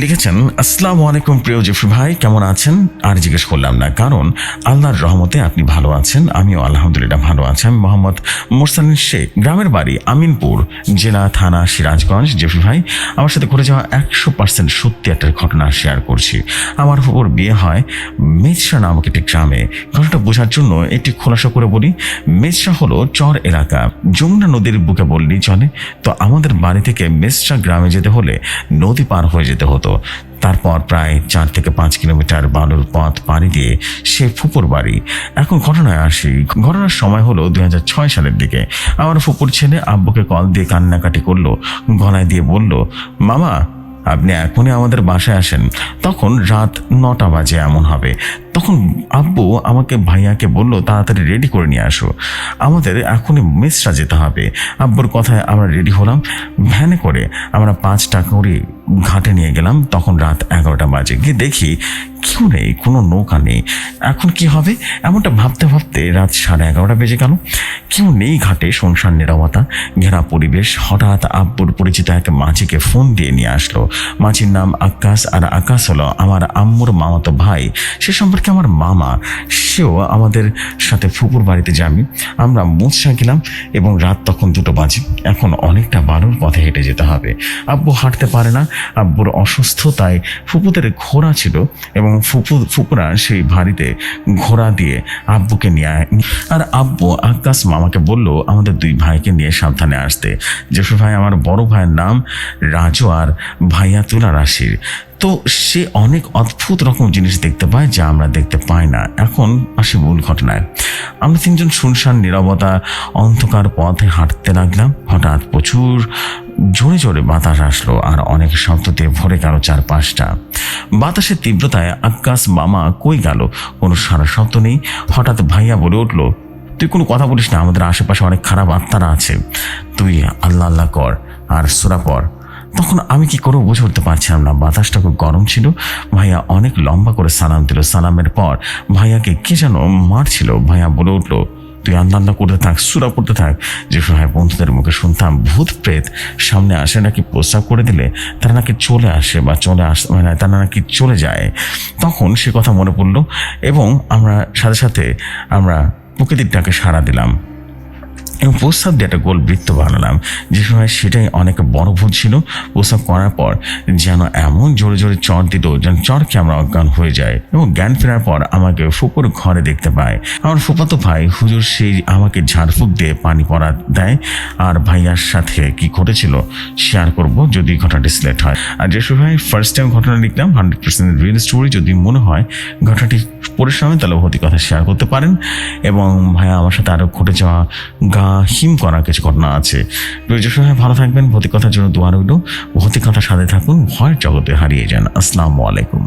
লিখেছেন, আসসালামু আলাইকুম প্রিয় জেফরি ভাই, কেমন আছেন? আর জিজ্ঞেস করলাম, না, কারণ আল্লাহর রহমতে আপনি ভালো আছেন, আমিও আলহামদুলিল্লাহ ভালো আছি। আমি মোহাম্মদ মোরসালিন শেখ, গ্রামের বাড়ি আমিনপুর, জেলা থানা সিরাজগঞ্জ। জেফরি ভাই, আমার সাথে ঘটে যাওয়া একশো পার্সেন্ট সত্যি একটা ঘটনা শেয়ার করছি। আমার উপর বিয়ে হয় মেজশা নামক একটি গ্রামে। ঘটনাটা বোঝার জন্য একটি খোলাসা করে বলি মেজরা হলো চর এলাকা। যমুনা নদীর বুকে বললেই চলে। তো আমাদের বাড়ি থেকে মেজশা গ্রামে যেতে হলে নদী পার হয়ে যেতে হতো। তারপর প্রায় চার থেকে পাঁচ কিলোমিটার বালুর পথ পাড়ি দিয়ে সে ফুপুর বাড়ি। এখন ঘটনায় আসি। ঘটনার সময় হলো দু হাজার ছয় সালের দিকে। আমার ফুপুর ছেলে আব্বুকে কল দিয়ে কান্নাকাটি করল, গলায় দিয়ে বলল, মামা, আপনি এখনই আমাদের বাসায় আসেন। তখন রাত নটা বাজে এমন হবে। তখন আব্বু আমাকে ভাইয়াকে বলল, তাড়াতাড়ি রেডি করে নিয়ে আসো। আমাদের এখনই মিসরা যেতে হবে। আব্বুর কথায় আমরা রেডি হলাম। ভ্যানে করে আমরা পাঁচটা করে ঘাটে নিয়ে গেলাম, তখন রাত এগারোটা বাজে। গিয়ে দেখি কেউ নেই, কোনো নৌকা নেই। এখন কি হবে? এমনটা ভাবতে ভাবতে রাত সাড়ে এগারোটা বেজে গেল। কেউ নেই ঘাটে, শুনশান নিরবতা। ঘেরা পরিবেশ, হঠাৎ আব্বুর পরিচিত এক মাঝিকে ফোন দিয়ে নিয়ে আসলো। মাঝির নাম আকাশ, আর আকাশ হলো আমার আম্মুর মামাতো ভাই। সে সম্পর্কে আমার মামা। সেও আমাদের সাথে ফুপুর বাড়িতে যাবি। আমরা মুচা গেলাম, এবং রাত তখন দুটো বাজে। এখন অনেকটা বালুর পথে হেঁটে যেতে হবে। আব্বু হাঁটতে পারে না আব্বুর অসুস্থতায় ফুপুদের ঘোড়া ছিল এবং ফুপু, ফুপুরা সেই ভারিতে ঘোড়া দিয়ে আব্বুকে নিয়ে আর আব্বু আকাশ মামাকে বলল, আমাদের দুই ভাইকে নিয়ে সাবধানে আসতে। যেসব ভাই আমার বড় ভাইয়ের নাম রাজু আর ভাইয়া তুলা রাশির। তো সে অনেক অদ্ভুত রকম জিনিস দেখতে পায় যা আমরা দেখতে পাই না। এখন আসি মূল ঘটনায়। আমরা তিনজন শুনশান, নিরবতা, অন্ধকার পথে হাঁটতে লাগলাম। হঠাৎ প্রচুর জোরে জোরে বাতাস আসলো আর অনেক শব্দ দিয়ে ভরে গেল চারপাশটা। বাতাসের তীব্রতায় আকাশ মামা কই গেল? কোনো সারা শব্দ নেই। হঠাৎ ভাইয়া বলে উঠল, তুই কোনো কথা বলিস না, আমাদের আশেপাশে অনেক খারাপ আত্মারা আছে। তুই আল্লাহ আল্লাহ কর আর সুরা পর তখন আমি কি করে বুঝে উঠতে পারছিলাম না। বাতাসটা খুব গরম ছিল। ভাইয়া অনেক লম্বা করে সালাম দিল। সালামের পর ভাইয়াকে কে যেন মারছিল। ভাইয়া বলে উঠল তুই আন্দা আন্দা করতে থাক, সুরা করতে থাক, যে সময় বন্ধুদের মুখে শুনতাম, ভূত প্রেত সামনে আসে নাকি প্রস্তাব করে দিলে, তারা নাকি চলে আসে বা চলে আস মানে তারা নাকি চলে যায়। তখন সে কথা মনে পড়ল এবং আমরা সাথে সাথে আমরা প্রকৃতির ডাকে সাড়া দিলাম। এবং প্রস্তাব দিয়ে একটা গোল বৃত্ত বানালাম। যে সময় সেটাই অনেক বড় ভুল ছিল। প্রস্তাব করার পর যেন এমন জোরে জোরে চর দিত যেন চরকে আমরা অজ্ঞান হয়ে যায় এবং জ্ঞান ফেরার পর আমাকে ফুপুর ঘরে দেখতে পায়। আমার ফুপাতো ভাই হুজুর সেই আমাকে ঝাড়ফুঁক দিয়ে পানি পড়া দেয়। আর ভাইয়ার সাথে কি ঘটেছিল শেয়ার করব যদি ঘটনাটি সিলেক্ট হয়। আর যে সময় ফার্স্ট টাইম ঘটনা লিখলাম হান্ড্রেড পার্সেন্ট রিয়েল স্টোরি যদি মনে হয় ঘটনাটি পড়ে তাহলে ভৌতিক কথা শেয়ার করতে পারেন। এবং ভাইয়া আমার সাথে আরও ঘটে যাওয়া গা হিম করা কিছু ঘটনা আছে। যে সহায় ভালো থাকবেন, ভৌতিক কথার জন্য দোয়া রইল। ভৌতিক কথা সাথে থাকুন ভয়ের জগতে হারিয়ে যান। আসসালামু আলাইকুম।